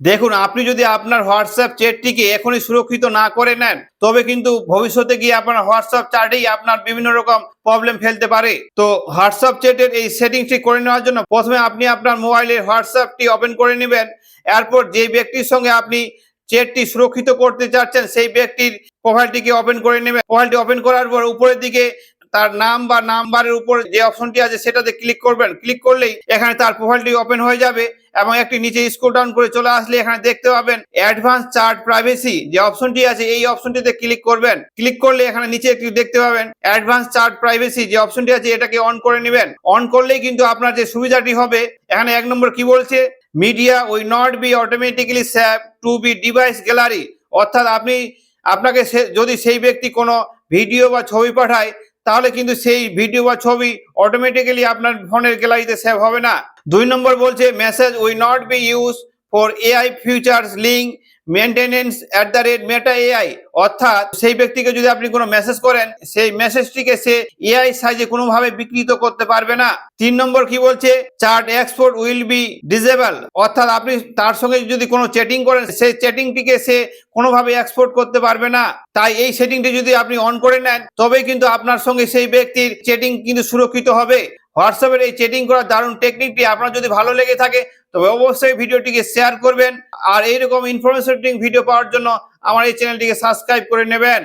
দেখুন, আপনি যদি আপনার হোয়াটসঅ্যাপ চ্যাটটিকে এখনই সুরক্ষিত না করে নেন, তবে কিন্তু ভবিষ্যতে গিয়ে আপনার হোয়াটসঅ্যাপ চ্যাটেই আপনার বিভিন্ন রকম প্রবলেম ফেলতে পারে। তো হোয়াটসঅ্যাপ চ্যাটের এই সেটিংসটি করে নেওয়ার জন্য প্রথমে আপনি আপনার মোবাইলের হোয়াটসঅ্যাপটি ওপেন করে নেবেন। এরপর যে ব্যক্তির সঙ্গে আপনি চ্যাটটি সুরক্ষিত করতে চাচ্ছেন, সেই ব্যক্তির প্রোফাইলটিকে ওপেন করে নেবেন। প্রোফাইলটি ওপেন করার পর উপরের দিকে তার নাম বা নাম্বারের উপর যে অপশনটি আছে সেটাতে ক্লিক করবেন। ক্লিক করলেই এখানে তার প্রোফাইলটি ওপেন হয়ে যাবে এবং একটি নিচে স্ক্রল ডাউন করে চলে আসলে এখানে দেখতে পাবেন অ্যাডভান্স চার্ট প্রাইভেসি যে অপশনটি আছে এই অপশনটিতে ক্লিক করবেন। ক্লিক করলে এখানে নিচে একটি দেখতে পাবেন অ্যাডভান্স চার্ট প্রাইভেসি যে অপশনটি আছে এটাকে অন করে নেবেন। অন করলেই কিন্তু আপনার যে সুবিধাটি হবে, এখানে এক নম্বর কি বলছে? Media will not be automatically saved to be device gallery অর্থাৎ আপনি, আপনাকে যদি সেই ব্যক্তি কোনো ভিডিও বা ছবি পাঠায় তাহলে কিন্তু সেই ভিডিও বা ছবি অটোমেটিক্যালি আপনার ফোনের গ্যালারিতে সেভ হবে না। দুই নম্বর বলছে message will not be use for AI features link maintenance at the rate Meta AI অর্থাৎ সেই ব্যক্তিকে যদি আপনি কোনো মেসেজ করেন, সেই মেসেজটিকে সে এআই সাইজে কোনোভাবে বিকৃত করতে পারবে না। তিন নম্বর কি বলছে? Chat export will be disable অর্থাৎ আপনি তার সঙ্গে যদি কোনো চ্যাটিং করেন, সেই চ্যাটিংটিকে সে কোনোভাবে এক্সপোর্ট করতে পারবে না। তাই এই সেটিংটি যদি আপনি অন করে নেন, তবেই কিন্তু আপনার সঙ্গে সেই ব্যক্তির চ্যাটিং কিন্তু সুরক্ষিত হবে। হোয়াটসঅ্যাপের এই চেটিং করার দারুণ টেকনিকটি আপনার যদি ভালো লেগে থাকে, তবে অবশ্যই ভিডিওটিকে শেয়ার করবেন। আর এইরকম ইনফরমেশন ভিডিও পাওয়ার জন্য আমার এই চ্যানেলটিকে সাবস্ক্রাইব করে নেবেন।